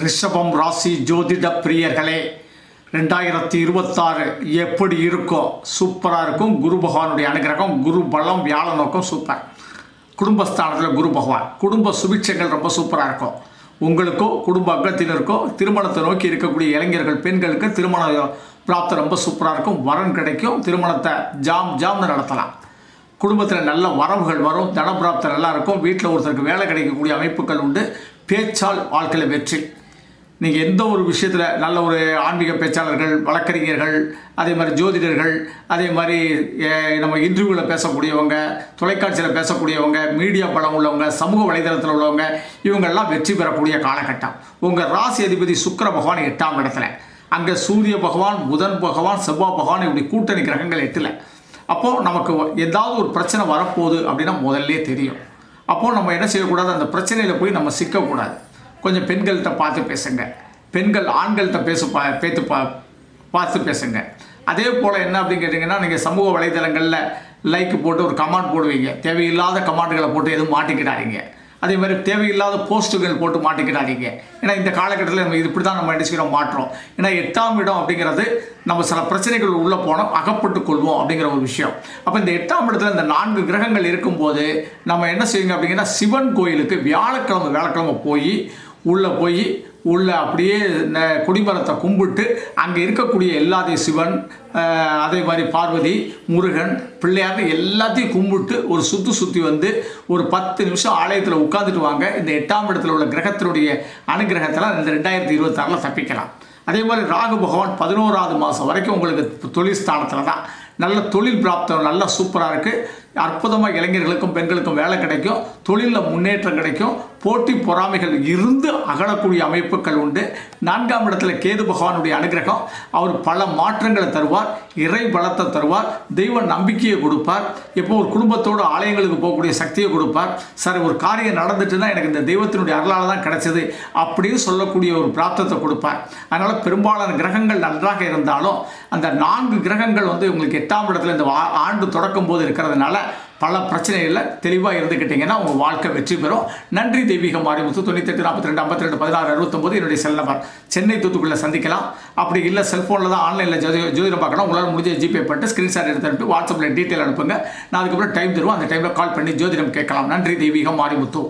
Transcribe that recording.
ரிஷபம் ராசி ஜோதிட பிரியர்களே ரெண்டாயிரத்தி இருபத்தாறு எப்படி இருக்கோ சூப்பராக இருக்கும். குரு பகவானுடைய அனுகிரகம் குரு பலம் வியாழ நோக்கம் சூப்பர். குடும்பஸ்தானத்தில் குரு பகவான். குடும்ப சுபிட்சங்கள் ரொம்ப சூப்பராக இருக்கும். உங்களுக்கோ குடும்ப அங்கத்தினருக்கோ திருமணத்தை நோக்கி இருக்கக்கூடிய இளைஞர்கள் பெண்களுக்கு திருமண பிராப்தம் ரொம்ப சூப்பராக இருக்கும். வரன் கிடைக்கும். திருமணத்தை ஜாம் ஜாம்னு நடத்தலாம். குடும்பத்தில் நல்ல வரவுகள் வரும். தனப்பிராப்தம் நல்லா இருக்கும். வீட்டில் ஒருத்தருக்கு வேலை கிடைக்கக்கூடிய அமைப்புகள் உண்டு. பேச்சால் வாழ்க்கையில் வெற்றி. நீங்கள் எந்த ஒரு விஷயத்தில் நல்ல ஒரு ஆன்மீக பேச்சாளர்கள் வழக்கறிஞர்கள் அதே மாதிரி ஜோதிடர்கள் அதே மாதிரி நம்ம இன்டர்வியூவில் பேசக்கூடியவங்க தொலைக்காட்சியில் பேசக்கூடியவங்க மீடியா பலம் உள்ளவங்க சமூக வலைதளத்தில் உள்ளவங்க இவங்கெல்லாம் வெற்றி பெறக்கூடிய காலகட்டம். உங்கள் ராசி அதிபதி சுக்கிர பகவான் எட்டாம் இடத்துல. அங்கே சூரிய பகவான் புதன் பகவான் செவ்வாய் பகவான் இப்படி கூட்டணி கிரகங்கள் எட்டில். அப்போது நமக்கு ஏதாவது ஒரு பிரச்சனை வரப்போகுது அப்படின்னா முதல்ல தெரியும். அப்போது நம்ம என்ன செய்யக்கூடாது? அந்த பிரச்சனையில் போய் நம்ம சிக்கக்கூடாது. கொஞ்சம் பெண்கள்கிட்ட பார்த்து பேசுங்க. பெண்கள் ஆண்கள்கிட்ட பேசு பா பேத்து பா பார்த்து பேசுங்க. அதே போல் என்ன அப்படின்னு கேட்டிங்கன்னா நீங்கள் சமூக வலைதளங்களில் லைக் போட்டு ஒரு கமெண்ட் போடுவீங்க. தேவையில்லாத கமெண்ட்களை போட்டு எதுவும் மாட்டிக்கிடாதீங்க. அதே மாதிரி தேவையில்லாத போஸ்ட்டுகள் போட்டு மாட்டிக்கிடாதீங்க. ஏன்னா இந்த காலகட்டத்தில் நம்ம இது இப்படி தான் நம்ம நினச்சிக்கிறோம் மாற்றோம். ஏன்னா எட்டாம் இடம் அப்படிங்கிறது நம்ம சில பிரச்சனைகள் உள்ளே போனோம் அகப்பட்டு கொள்வோம் அப்படிங்கிற ஒரு விஷயம். அப்போ இந்த எட்டாம் இடத்துல இந்த நான்கு கிரகங்கள் இருக்கும்போது நம்ம என்ன செய்யுங்க அப்படிங்கன்னா சிவன் கோயிலுக்கு வியாழக்கிழமை வியாழக்கிழமை போய் உள்ளே போய் உள்ள அப்படியே இந்த கொடிமரத்தை கும்பிட்டு அங்கே இருக்கக்கூடிய எல்லாத்தையும் சிவன் அதே மாதிரி பார்வதி முருகன் பிள்ளையார் எல்லாத்தையும் கும்பிட்டு ஒரு சுற்றி சுற்றி வந்து ஒரு பத்து நிமிஷம் ஆலயத்தில் உட்காந்துட்டு வாங்க. இந்த எட்டாம் இடத்துல உள்ள கிரகத்தினுடைய அனுகிரகத்தில் இந்த ரெண்டாயிரத்தி இருபத்தாறில் தப்பிக்கலாம். அதே மாதிரி ராகு பகவான் பதினோராவது மாதம் வரைக்கும் உங்களுக்கு தொழில் ஸ்தானத்தில் தான் நல்ல தொழில் பிராப்தம் நல்லா சூப்பராக இருக்குது அற்புதமாக இளைஞர்களுக்கும் பெண்களுக்கும் வேலை கிடைக்கும். தொழிலில் முன்னேற்றம் கிடைக்கும். போட்டி பொறாமைகள் இருந்து அகலக்கூடிய அமைப்புகள் உண்டு. நான்காம் இடத்துல கேது பகவானுடைய அனுகிரகம். அவர் பல மாற்றங்களை தருவார் இறை பலத்தை தருவார் தெய்வ நம்பிக்கையை கொடுப்பார். இப்போ ஒரு குடும்பத்தோடு ஆலயங்களுக்கு போகக்கூடிய சக்தியை கொடுப்பார். சார் ஒரு காரியம் நடந்துட்டுன்னா எனக்கு இந்த தெய்வத்தினுடைய அருளால் தான் கிடைச்சது அப்படின்னு சொல்லக்கூடிய ஒரு பிராப்தத்தை கொடுப்பார். அதனால் பெரும்பாலான கிரகங்கள் நன்றாக இருந்தாலும் அந்த நான்கு கிரகங்கள் வந்து உங்களுக்கு எட்டாம் இடத்துல இந்த வா- ஆண்டு தொடக்கும் போது இருக்கிறதுனால பல பிரச்சனைகளில் தெளிவாக இருந்துக்கிட்டிங்கன்னா உங்கள் வாழ்க்கை வெற்றி பெறும். நன்றி தெய்வீக மாரிமுத்து. தொண்ணூத்தெட்டு நாற்பத்தி ரெண்டு ஐம்பத்தி ரெண்டு பதினாறு அறுபத்தொம்போது என்னுடைய செல் நம்பர் சென்னை தூத்துக்குள்ளே சந்திக்கலாம். அப்படி இல்லை செல்ஃபோனில் தான் ஆன்லைனில் ஜோதி ஜோதிடம் பார்க்கணும். உங்களால் முடிஞ்ச ஜிபே பண்ணிட்டு ஸ்க்ரீன்ஷாட் எடுத்து அனுப்பி வாட்ஸ்அப்பில் டீட்டெயில் அனுப்புங்க. நான் அதுக்கப்புறம் டைம் தருவோம். அந்த டைமில் கால் பண்ணி ஜோதிடம் கேட்கலாம். நன்றி தெய்வீகம் மாரிமுத்து.